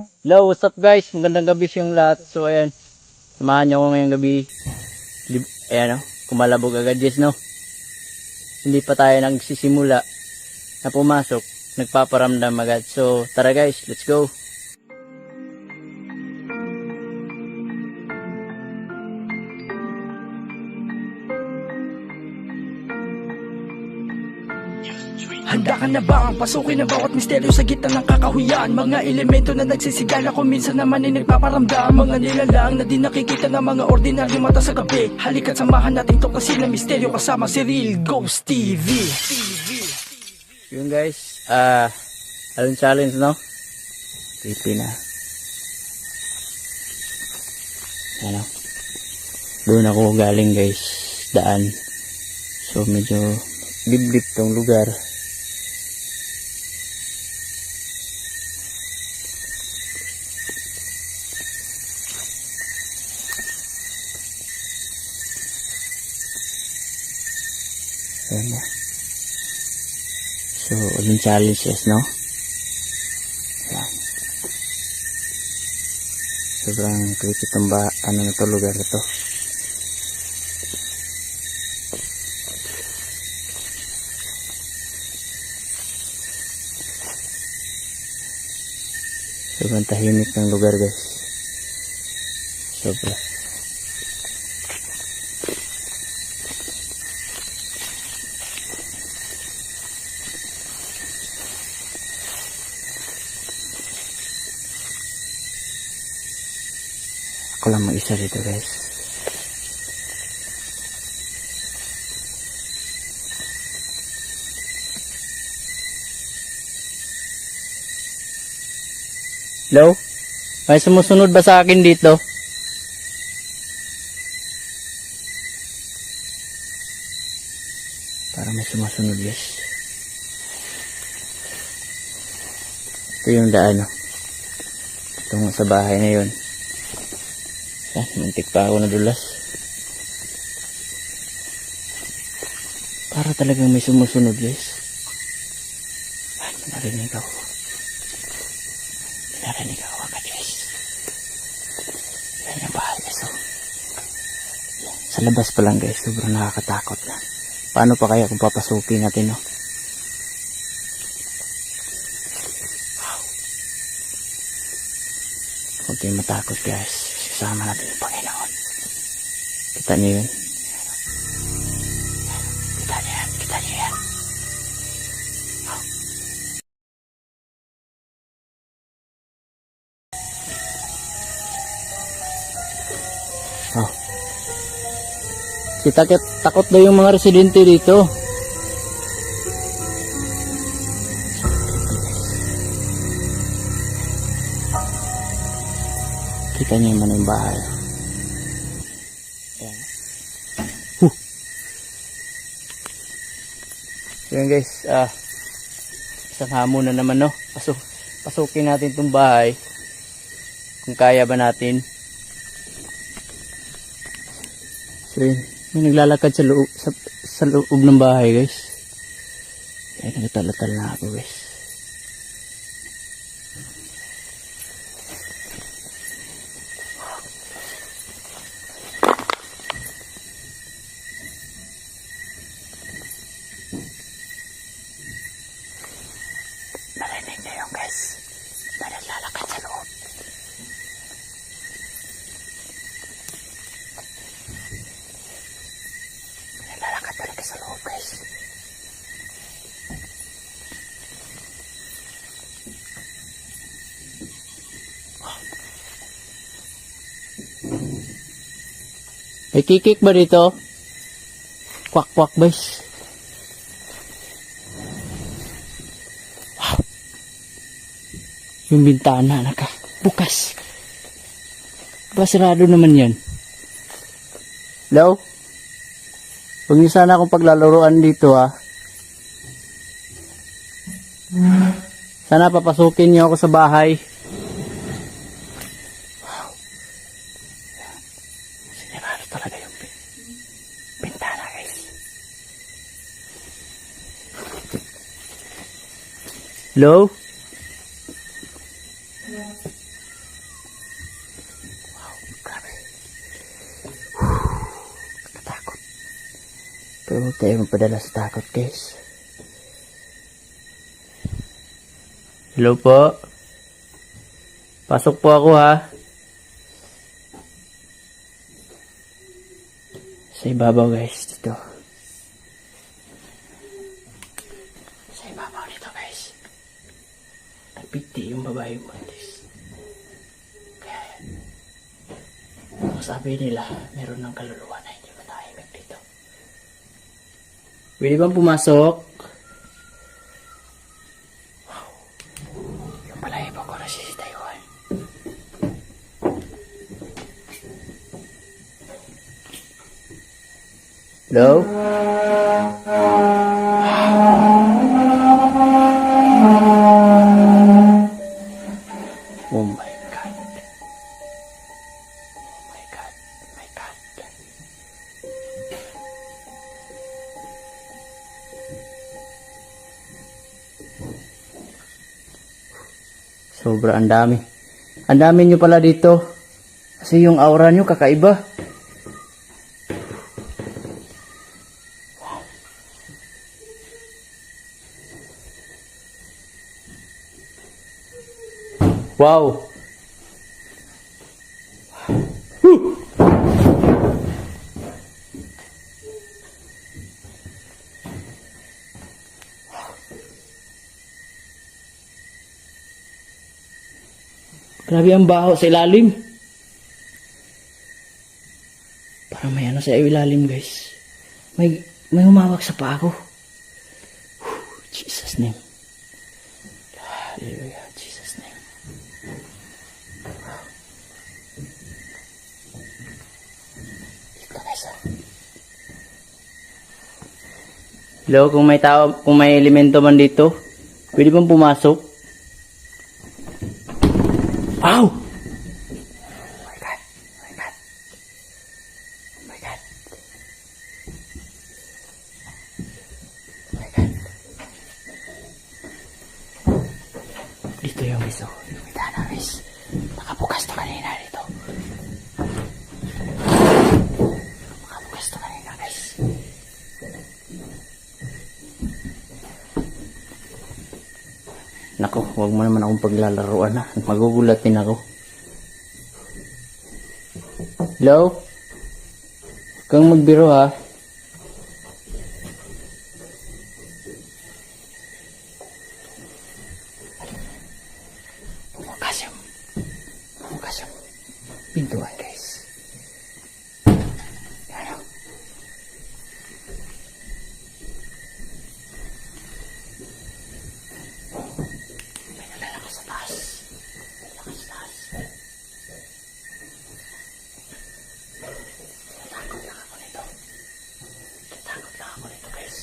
Hello, what's up guys? Magandang gabi sa lahat. So ayan, samahan niyo ako ngayong gabi. Ayan o, kumalabog agad yes no. Hindi pa tayo nagsisimula na pumasok. Nagpaparamdam agad. So tara guys, let's go. Ka na ba ang pasukin ang bawat misteryo sa gitna ng kakahuyan Mga elemento na nagsisigala kung minsan naman ay nagpaparamdam Mga nilalang na di nakikita ng mga ordinaryo mata sa gabi Halika't samahan natin to kasi na misteryo kasama si Real Ghost TV Yun guys, ah, uh, challenge no? Creepy na. Ano? Doon ako galing guys, daan. So medyo liblib tong lugar. Ayan na. So, uling challenges, no? Ayan. Sobrang creepy itong ba, ano na to, lugar na to. Sobrang tahimik ng lugar, guys. Sobra. Ako lang mag-isa dito, guys. Hello? May sumusunod ba sa akin dito? Para may sumusunod, guys. Ito yung daan, oh. Tungo sa bahay na yun. Ah, muntik pa ako nadulas. Para talagang may sumusunod, guys. Ay, narinig ako. Narinig ako agad, guys. Yan yung bahay, guys. Sa labas pa lang, guys. Sobrang nakakatakot na. Paano pa kaya kung papasukin natin, no? Huwag kayong matakot guys. Kasama natin yung Panginoon. Kita niyo yun? Kita niyo yan. Kita niyo yan. Oh. Si takot, daw yung mga residente dito. Kita niyo yung manong bahay. Ayan. Huh. So yun guys, ah, isang hamon na naman no. Pasok, pasukin natin itong bahay. Kung kaya ba natin. So yun, may naglalakad sa loob, sa, sa loob ng bahay guys. Ay, nagtalatal na ako guys. Narinig niyo yun guys. May naglalakad sa loob. May naglalakad talaga sa loob guys. May kikik ba dito? Kwak kwak boys. Yung bintana naka bukas. Basirado naman yan. Hello? Huwag niyo sana akong paglalaroan dito ha. Sana papasukin niyo ako sa bahay. Hello? Wow, grabe. Nakatakot. Pero huwag tayo magpadala sa takot, guys. Hello po. Pasok po ako, ha? Sa ibabaw, guys. Dito. Ang sabi nila, meron ng kaluluwa na hindi matahimik dito. Pwede bang pumasok? Wow. Yung balahibo ko na si Taiwan. Hello? Oh Sobra ang dami. Ang dami nyo pala dito. Kasi yung aura nyo kakaiba. Wow. Grabe ang baho sa ilalim. Parang may ano sa ilalim, guys. May, may humawak sa paa ko. Whew, Jesus name. Hallelujah, Jesus name. Dito, guys. Hello, kung may tao, kung may elemento man dito, pwede bang pumasok? Wow! Paglalaruan ha. Magugulat din ako. Hello? Huwag kang magbiro ha. Bumukas yung... Bumukas yung pintuan guys. Ano? May nalalakas sa taas. Nalalakas sa taas. Natakot lang ako nito. Natakot lang ako nito guys.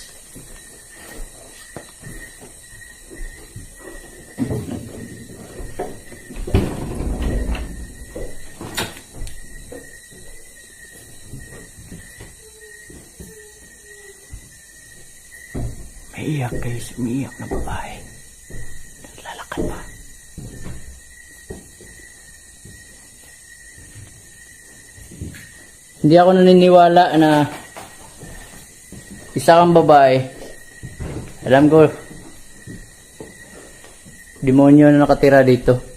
May iyak guys. Umiiyak na babae. Naglalakad pa. Hindi ako naniniwala na isa kang babae. Alam ko, demonyo na nakatira dito.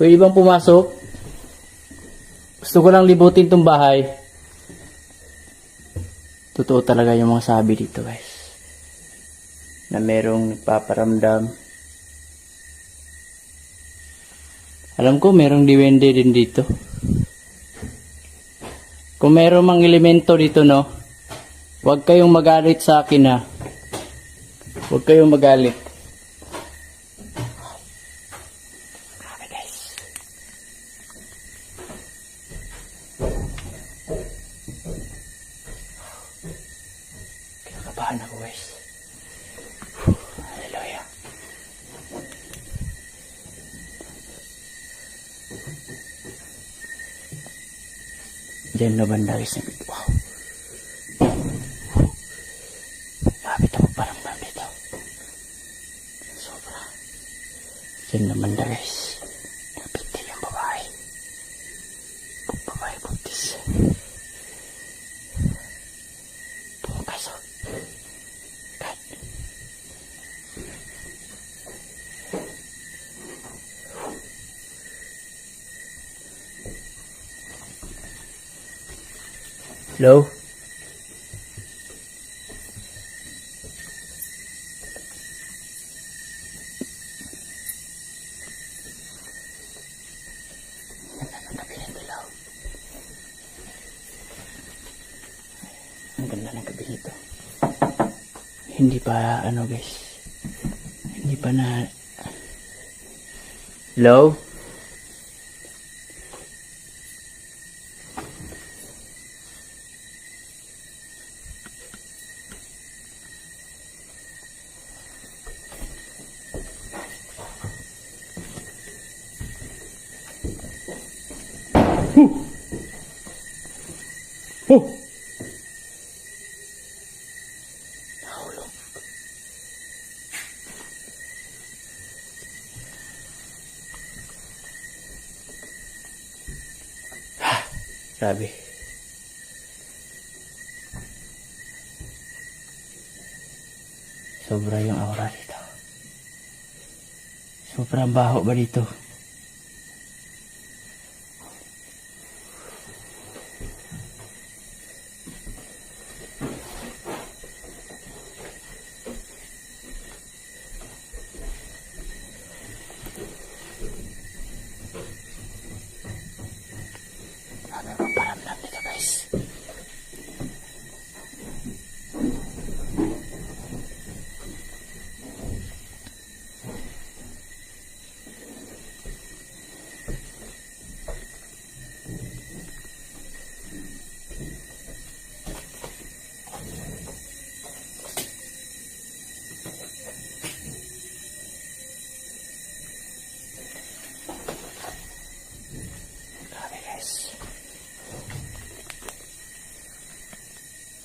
Pwede bang pumasok? Gusto ko lang libutin tong bahay. Totoo talaga yung mga sabi dito guys. Na merong nagpaparamdam. Alam ko merong diwende din dito. Kung merong mang elemento dito no, huwag kayong magalit sa akin ha. Huwag kayong magalit. Grabe guys. Kinakabahan ako guys. Hallelujah. Diyan na banda guys. Wow. Yan naman na guys. Napigtil yung babae. Pag babae buntis. Bumukas oh. God. Hello? Ang ganda ng gabi. Hindi pa, ano guys, hindi pa na, hello? Grabe. Sobra yung aura dito. Sobrang baho ba dito?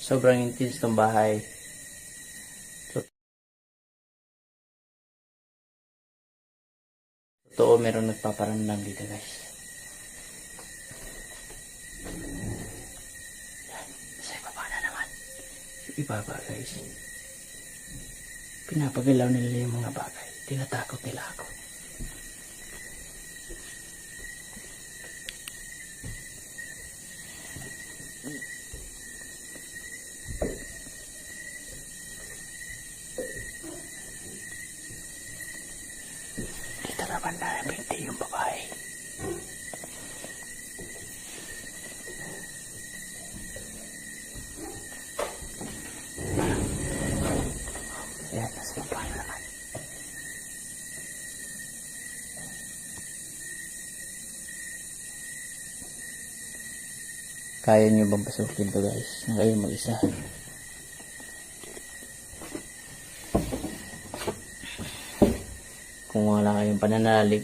Sobrang intense ng bahay. Totoo, meron nagpaparamdam dito guys. Yan, sa ibaba na naman. Yung ibaba guys. Pinapagalaw nila yung mga bagay. Tinatakot nila ako. Binti yung babae. Ayan, nasa baba na naman. Kaya nyo bang pasukin to guys? Na kayo mag-isa. Kayong pananalig.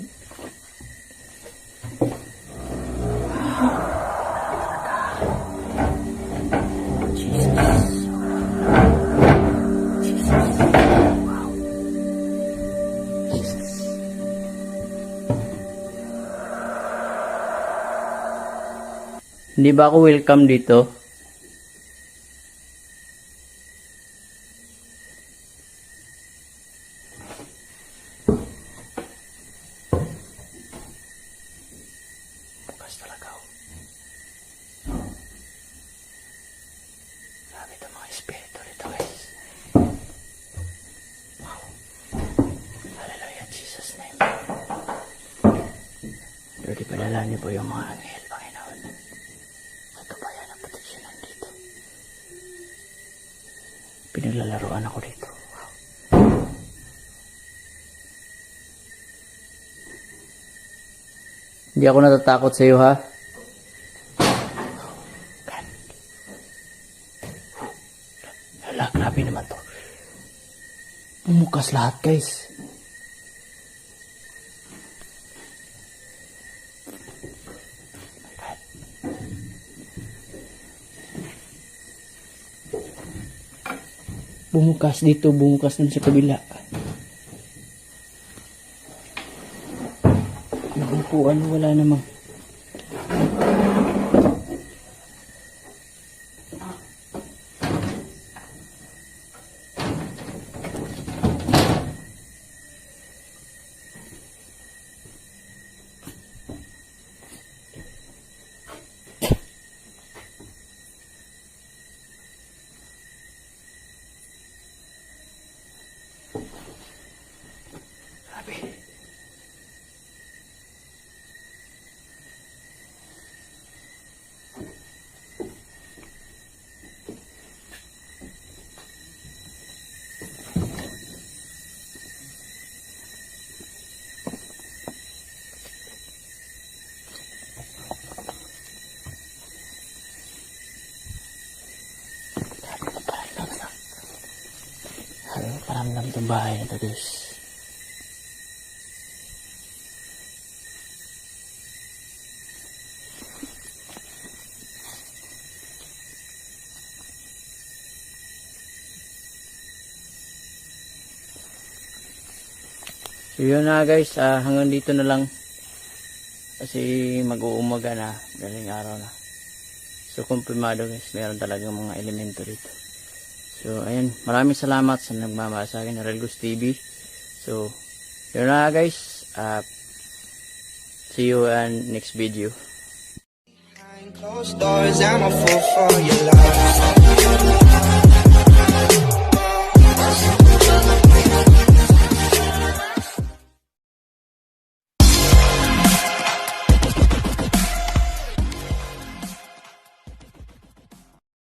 Hindi ba ako welcome dito? Grabe itong mga espiritu rito. Wow. Hallelujah, Jesus name. Lord, ipadala niyo po yung mga anghel, Panginoon. Ito pa yan ang proteksyon nandito. Pinaglalaroan ako dito. Wow. Hindi ako natatakot sa iyo, ha? God. Hala, grabe naman to. Bumukas lahat, guys. Bumukas dito, bumukas dun sa kabila. Yung upuan, wala namang. Grabe. Paramdam itong bahay na guys? So yun na guys, ah, hanggang dito na lang. Kasi mag-uumaga na, galing araw na. So kumpirmado guys, meron talagang mga elemento dito. So ayun, maraming salamat sa nagmamahal sa akin, Relgus TV. So, yun na guys, ah, see you in next video. Closed doors, I'm a fool for your love.